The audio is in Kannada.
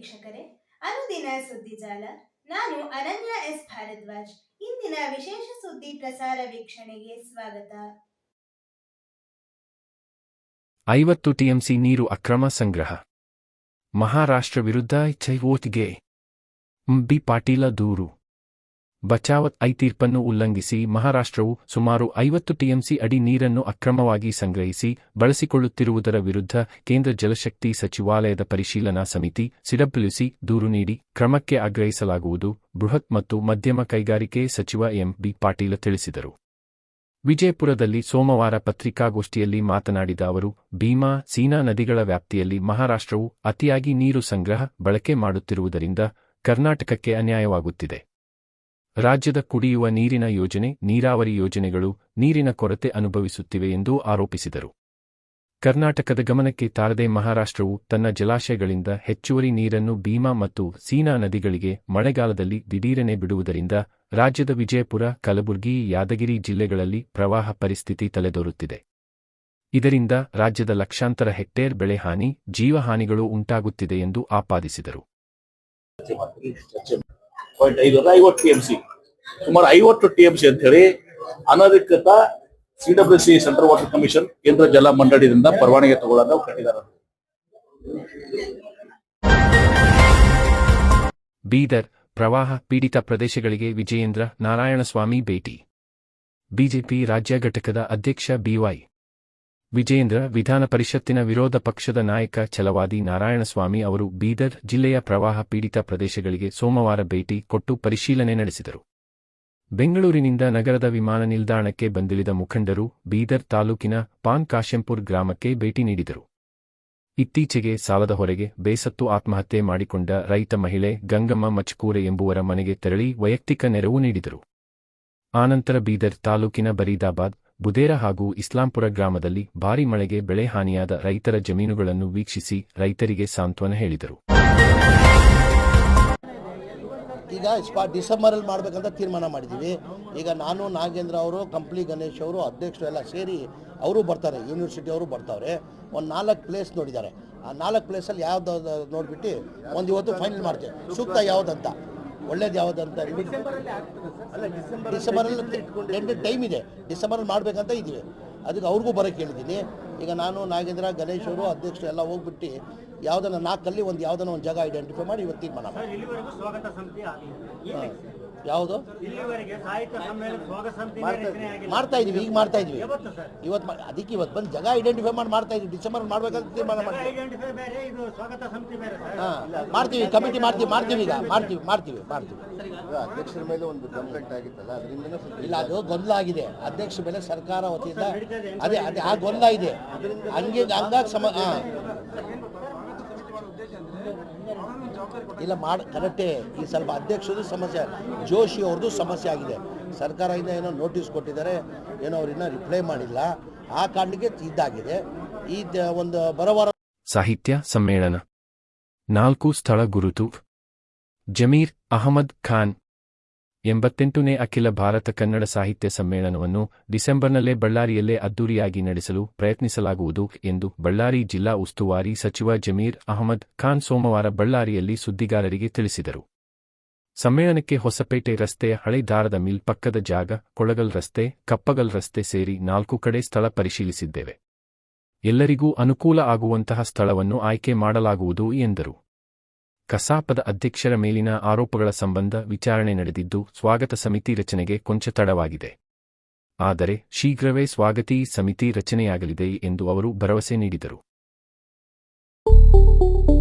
ವೀಕ್ಷಕರೇ, ಅನುದಿನ ಸುದ್ದಿಜಾಲ ನಾನು ಅನನ್ಯ ಎಸ್. ಭಾರದ್ವಾಜ್. ಇಂದಿನ ವಿಶೇಷ ಸುದ್ದಿ ಪ್ರಸಾರ ವೀಕ್ಷಣೆಗೆ ಸ್ವಾಗತ. ಐವತ್ತು ಟಿಎಂಸಿ ನೀರು ಅಕ್ರಮ ಸಂಗ್ರಹ. ಮಹಾರಾಷ್ಟ್ರ ವಿರುದ್ಧ ಚೈವೋತ್ಗೆ ಬಿ ಪಾಟೀಲ ದೂರು. ಬಚಾವತ್ ಐ ತೀರ್ಪನ್ನು ಉಲ್ಲಂಘಿಸಿ ಮಹಾರಾಷ್ಟ್ರವು ಸುಮಾರು ಐವತ್ತು ಟಿಎಂಸಿ ಅಡಿ ನೀರನ್ನು ಅಕ್ರಮವಾಗಿ ಸಂಗ್ರಹಿಸಿ ಬಳಸಿಕೊಳ್ಳುತ್ತಿರುವುದರ ವಿರುದ್ಧ ಕೇಂದ್ರ ಜಲಶಕ್ತಿ ಸಚಿವಾಲಯದ ಪರಿಶೀಲನಾ ಸಮಿತಿ ಸಿಡಬ್ಲ್ಯೂಸಿ ದೂರು ನೀಡಿ ಕ್ರಮಕ್ಕೆ ಆಗ್ರಹಿಸಲಾಗುವುದು, ಬೃಹತ್ ಮತ್ತು ಮಧ್ಯಮ ಕೈಗಾರಿಕೆ ಸಚಿವ ಎಂ ಬಿ ಪಾಟೀಲ ತಿಳಿಸಿದರು. ವಿಜಯಪುರದಲ್ಲಿ ಸೋಮವಾರ ಪತ್ರಿಕಾಗೋಷ್ಠಿಯಲ್ಲಿ ಮಾತನಾಡಿದ ಅವರು, ಭೀಮಾ, ಸೀನಾ ನದಿಗಳ ವ್ಯಾಪ್ತಿಯಲ್ಲಿ ಮಹಾರಾಷ್ಟ್ರವು ಅತಿಯಾಗಿ ನೀರು ಸಂಗ್ರಹ, ಬಳಕೆ ಮಾಡುತ್ತಿರುವುದರಿಂದ ಕರ್ನಾಟಕಕ್ಕೆ ಅನ್ಯಾಯವಾಗುತ್ತಿದೆ. ರಾಜ್ಯದ ಕುಡಿಯುವ ನೀರಿನ ಯೋಜನೆ, ನೀರಾವರಿ ಯೋಜನೆಗಳು ನೀರಿನ ಕೊರತೆ ಅನುಭವಿಸುತ್ತಿವೆ ಎಂದು ಆರೋಪಿಸಿದರು. ಕರ್ನಾಟಕದ ಗಮನಕ್ಕೆ ತಾರದೆ ಮಹಾರಾಷ್ಟ್ರವು ತನ್ನ ಜಲಾಶಯಗಳಿಂದ ಹೆಚ್ಚುವರಿ ನೀರನ್ನು ಭೀಮಾ ಮತ್ತು ಸೀನಾ ನದಿಗಳಿಗೆ ಮಳೆಗಾಲದಲ್ಲಿ ದಿಢೀರನೆ ಬಿಡುವುದರಿಂದ ರಾಜ್ಯದ ವಿಜಯಪುರ, ಕಲಬುರಗಿ, ಯಾದಗಿರಿ ಜಿಲ್ಲೆಗಳಲ್ಲಿ ಪ್ರವಾಹ ಪರಿಸ್ಥಿತಿ ತಲೆದೋರುತ್ತಿದೆ. ಇದರಿಂದ ರಾಜ್ಯದ ಲಕ್ಷಾಂತರ ಹೆಕ್ಟೇರ್ ಬೆಳೆ ಹಾನಿ, ಜೀವಹಾನಿಗಳು ಉಂಟಾಗುತ್ತಿದೆ ಎಂದು ಆಪಾದಿಸಿದರು. ಪಾಯಿಂಟ್ ಐದು ಐವತ್ತು ಟಿ ಎಂ ಸಿ ಸುಮಾರು ಐವತ್ತು ಟಿ ಸಿ ಅಂತ ಹೇಳಿ ಅನಧಿಕೃತ CW C central water commission ಕೇಂದ್ರ ಜಲ ಮಂಡಳಿಯಿಂದ ಪರವಾನಗಿ ತಗೊಳ್ಳೋದು ಕಟ್ಟಿದ್ದಾರೆ ಬೀದರ್ ಪ್ರವಾಹ ಪೀಡಿತ ಪ್ರದೇಶಗಳಿಗೆ ವಿಜಯೇಂದ್ರ ನಾರಾಯಣಸ್ವಾಮಿ ಭೇಟಿ. ಬಿಜೆಪಿ ರಾಜ್ಯ ಘಟಕದ ಅಧ್ಯಕ್ಷ ಬಿವೈ ವಿಜಯೇಂದ್ರ ವಿಧಾನ ಪರಿಷತ್ತಿನ ವಿರೋಧ ಪಕ್ಷದ ನಾಯಕ ಛಲವಾದಿ ನಾರಾಯಣಸ್ವಾಮಿ ಅವರು ಬೀದರ್ ಜಿಲ್ಲೆಯ ಪ್ರವಾಹ ಪೀಡಿತ ಪ್ರದೇಶಗಳಿಗೆ ಸೋಮವಾರ ಭೇಟಿ ಕೊಟ್ಟು ಪರಿಶೀಲನೆ ನಡೆಸಿದರು. ಬೆಂಗಳೂರಿನಿಂದ ನಗರದ ವಿಮಾನ ನಿಲ್ದಾಣಕ್ಕೆ ಬಂದಿಳಿದ ಮುಖಂಡರು ಬೀದರ್ ತಾಲೂಕಿನ ಪಾನ್ ಕಾಶೆಂಪುರ್ ಗ್ರಾಮಕ್ಕೆ ಭೇಟಿ ನೀಡಿದರು. ಇತ್ತೀಚೆಗೆ ಸಾಲದ ಹೊರಗೆ ಬೇಸತ್ತು ಆತ್ಮಹತ್ಯೆ ಮಾಡಿಕೊಂಡ ರೈತ ಮಹಿಳೆ ಗಂಗಮ್ಮ ಮಚ್ಕೂರೆ ಎಂಬುವರ ಮನೆಗೆ ತೆರಳಿ ವೈಯಕ್ತಿಕ ನೆರವು ನೀಡಿದರು. ಆನಂತರ ಬೀದರ್ ತಾಲೂಕಿನ ಬರೀದಾಬಾದ್ ಬುದೇರ ಹಾಗೂ ಇಸ್ಲಾಂಪುರ ಗ್ರಾಮದಲ್ಲಿ ಭಾರಿ ಮಳೆಗೆ ಬೆಳೆ ಹಾನಿಯಾದ ರೈತರ ಜಮೀನುಗಳನ್ನು ವೀಕ್ಷಿಸಿ ರೈತರಿಗೆ ಸಾಂತ್ವನ ಹೇಳಿದರು. ಈಗ ಡಿಸೆಂಬರ್ ಡಿಸೆಂಬರಲ್ಲಿ ಮಾಡಬೇಕಂತ ತೀರ್ಮಾನ ಮಾಡಿದ್ದೀವಿ ಈಗ ನಾನು ನಾಗೇಂದ್ರ ಅವರು, ಕಂಪ್ಲಿ ಗಣೇಶ್ ಅವರು, ಅಧ್ಯಕ್ಷರು ಎಲ್ಲ ಸೇರಿ ಅವರು ಬರ್ತಾರೆ, ಯೂನಿವರ್ಸಿಟಿ ಅವರು ಬರ್ತಾವ್ರೆ. ಒಂದು ನಾಲ್ಕು ಪ್ಲೇಸ್ ನೋಡಿದ್ದಾರೆ. ಆ ನಾಲ್ಕು ಪ್ಲೇಸಲ್ಲಿ ಯಾವ್ದು ನೋಡ್ಬಿಟ್ಟು ಒಂದು ಇವತ್ತು ಫೈನಲ್ ಮಾಡ್ತೇವೆ. ಸೂಕ್ತ ಯಾವುದಂತ? ಒಳ್ಳೇದು ಯಾವ್ದು ಅಲ್ಲ ಡಿಸೆಂಬರಲ್ಲಿ ಎಂಟು ಟೈಮ್ ಇದೆ. ಡಿಸೆಂಬರಲ್ಲಿ ಮಾಡ್ಬೇಕಂತ ಇದ್ದೀವಿ. ಅದಕ್ಕೆ ಅವ್ರಿಗೂ ಬರೋಕ್ಕೆ ಹೇಳಿದ್ದೀನಿ. ಈಗ ನಾನು ನಾಗೇಂದ್ರ ಗಣೇಶ್ ಅವರು ಅಧ್ಯಕ್ಷರು ಎಲ್ಲ ಹೋಗ್ಬಿಟ್ಟು ಯಾವುದನ್ನ ನಾಲ್ಕಲ್ಲಿ ಒಂದು ಯಾವುದನ್ನ ಒಂದು ಜಾಗ ಐಡೆಂಟಿಫೈ ಮಾಡಿ ಇವತ್ತು ತೀರ್ಮಾನ ಮಾಡಿ. ಇಲ್ಲಿವರೆಗೂ ಸ್ವಾಗತ ಸಮಿತಿ ಆಗಿಲ್ಲ. ಯಾವುದು? ಮಾಡ್ತಾ ಇದೀವಿ ಈಗ ಮಾಡ್ತಾ ಇದೀವಿ. ಇವತ್ತು ಅದಕ್ಕೆ ಇವತ್ತು ಬಂದು ಜಾಗ ಐಡೆಂಟಿಫೈ ಮಾಡಿ ಮಾಡ್ತಾ ಇದೀವಿ. ಡಿಸೆಂಬರ್ ಮಾಡ್ಬೇಕಂತ ತೀರ್ಮಾನ ಮಾಡ್ತೀವಿ. ಐಡೆಂಟಿಫೈ ಬೇರೆ ಇದು ಸ್ವಾಗತ ಸಮಿತಿ ಬೇರೆ ಸರ್. ಹಾಂ ಮಾಡ್ತೀವಿ ಕಮಿಟಿ ಮಾಡ್ತೀವಿ ಮಾಡ್ತೀವಿ ಈಗ ಮಾಡ್ತೀವಿ ಮಾಡ್ತೀವಿ ಮಾಡ್ತೀವಿ. ಅಧ್ಯಕ್ಷರ ಮೇಲೆ ಒಂದು ಕಂಪ್ಲೇಂಟ್ ಆಗಿತ್ತಲ್ಲ ಅದರಿಂದ ಇಲ್ಲ ಅದು ಗೊಂದಲ ಆಗಿದೆ. ಅಧ್ಯಕ್ಷ ಮೇಲೆ ಸರ್ಕಾರ ವತಿಯಿಂದ ಅದೇ ಅದೇ ಆ ಗೊಂದಲ ಇದೆ. ಹಂಗೆ ಹಂಗಾಗಿ ಸಮ ಇಲ್ಲ, ಮಾಡ, ಕರೆಕ್ಟೇ, ಈ ಸ್ವಲ್ಪ ಅಧ್ಯಕ್ಷದು ಸಮಸ್ಯೆ, ಜೋಶಿ ಅವ್ರದ್ದು ಸಮಸ್ಯೆ ಆಗಿದೆ. ಸರ್ಕಾರದಿಂದ ಏನೋ ನೋಟಿಸ್ ಕೊಟ್ಟಿದ್ದಾರೆ, ಏನೋ ಅವ್ರಿನ್ನ ರಿಪ್ಲೈ ಮಾಡಿಲ್ಲ. ಆ ಕಾರಣಕ್ಕೆ ಇದ್ದಾಗಿದೆ ಈ ಒಂದು ಬರವಾರ ಸಾಹಿತ್ಯ ಸಮ್ಮೇಳನ. ನಾಲ್ಕು ಸ್ಥಳ ಗುರುತು. ಜಮೀರ್ ಅಹಮದ್ ಖಾನ್. ಎಂಬತ್ತೆಂಟನೇ ಅಖಿಲ ಭಾರತ ಕನ್ನಡ ಸಾಹಿತ್ಯ ಸಮ್ಮೇಳನವನ್ನು ಡಿಸೆಂಬರ್ನಲ್ಲೇ ಬಳ್ಳಾರಿಯಲ್ಲೇ ಅದ್ದೂರಿಯಾಗಿ ನಡೆಸಲು ಪ್ರಯತ್ನಿಸಲಾಗುವುದು ಎಂದು ಬಳ್ಳಾರಿ ಜಿಲ್ಲಾ ಉಸ್ತುವಾರಿ ಸಚಿವ ಜಮೀರ್ ಅಹಮದ್ ಖಾನ್ ಸೋಮವಾರ ಬಳ್ಳಾರಿಯಲ್ಲಿ ಸುದ್ದಿಗಾರರಿಗೆ ತಿಳಿಸಿದರು. ಸಮ್ಮೇಳನಕ್ಕೆ ಹೊಸಪೇಟೆ ರಸ್ತೆಯ ಹಳೆ ದಾರದ ಮಿಲ್ ಪಕ್ಕದ ಜಾಗ, ಕೊಳಗಲ್ ರಸ್ತೆ, ಕಪ್ಪಗಲ್ ರಸ್ತೆ ಸೇರಿ ನಾಲ್ಕು ಕಡೆ ಸ್ಥಳ ಪರಿಶೀಲಿಸಿದ್ದೇವೆ. ಎಲ್ಲರಿಗೂ ಅನುಕೂಲ ಆಗುವಂತಹ ಸ್ಥಳವನ್ನು ಆಯ್ಕೆ ಮಾಡಲಾಗುವುದು ಎಂದರು. ಕಸಾಪದ ಅಧ್ಯಕ್ಷರ ಮೇಲಿನ ಆರೋಪಗಳ ಸಂಬಂಧ ವಿಚಾರಣೆ ನಡೆದಿದ್ದು ಸ್ವಾಗತ ಸಮಿತಿ ರಚನೆಗೆ ಕೊಂಚ ತಡವಾಗಿದೆ. ಆದರೆ ಶೀಘ್ರವೇ ಸ್ವಾಗತಿ ಸಮಿತಿ ರಚನೆಯಾಗಲಿದೆ ಎಂದು ಅವರು ಭರವಸೆ ನೀಡಿದರು.